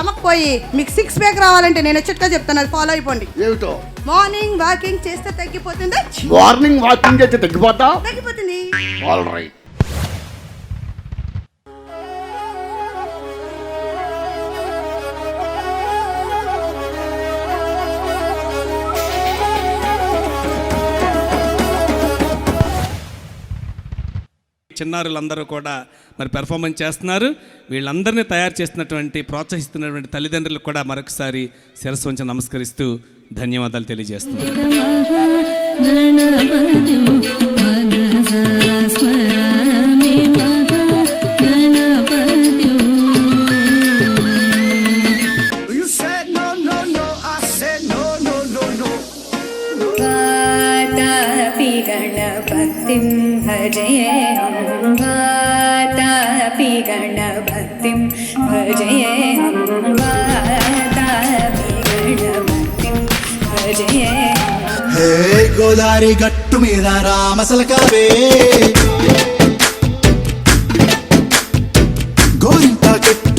Stomach పోయి మీకు six pack రావాలంటే నేను చిట్కా చెప్తాను అది ఫాలో అయిపోండి. ఏమిటో? మార్నింగ్ వాకింగ్ చేస్తే తగ్గిపోతుందా? మార్నింగ్ వాకింగ్ చేస్తే తగ్గిపోతా తగ్గిపోతుంది. ఆల్ రైట్ చిన్నారులందరూ కూడా మరి పెర్ఫార్మెన్స్ చేస్తున్నారు. వీళ్ళందరినీ తయారు చేస్తున్నటువంటి ప్రోత్సహిస్తున్నటువంటి తల్లిదండ్రులకు కూడా మరొకసారి శిరస్సు ఉంచి నమస్కరిస్తూ ధన్యవాదాలు తెలియజేస్తున్నాను. गणपतिं भजेऽहं वातापि गणपतिं भजेऽहं वातापि गणपतिं भजेऽहम् హే గోదారి గట్టు మీద రామసలకావే గోరింట కట్టుకున్న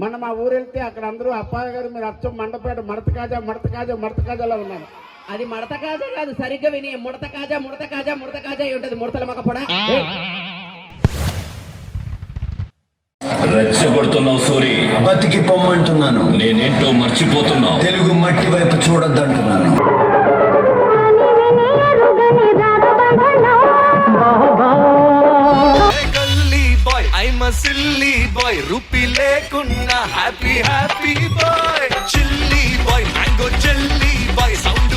మొన్న మా ఊరు వెళ్తే అక్కడ అందరూ అప్పాయ గారు మీరు అచ్చం మండపేట మడత కాజా మడత కాజా మడత కాజాలో ఉన్నారు అది మడత కాజా కాదు సరిగ్గా విని ముడత కాజా ముడత కాజా ముడత కాజా అయి ఉంటది ముడతల మొక్క పొడ. రెచ్చగొడుతున్నావు సూరి. బతికి పొమ్మంటున్నాను నేనేంటో మర్చిపోతున్నావు. తెలుగు మట్టి వైపు చూడొద్దంటున్నాను. ఐమ్ సిల్లీ బాయ్ రూపీ లేకున్నా happy happy boy chilly boy mango jelly boy sound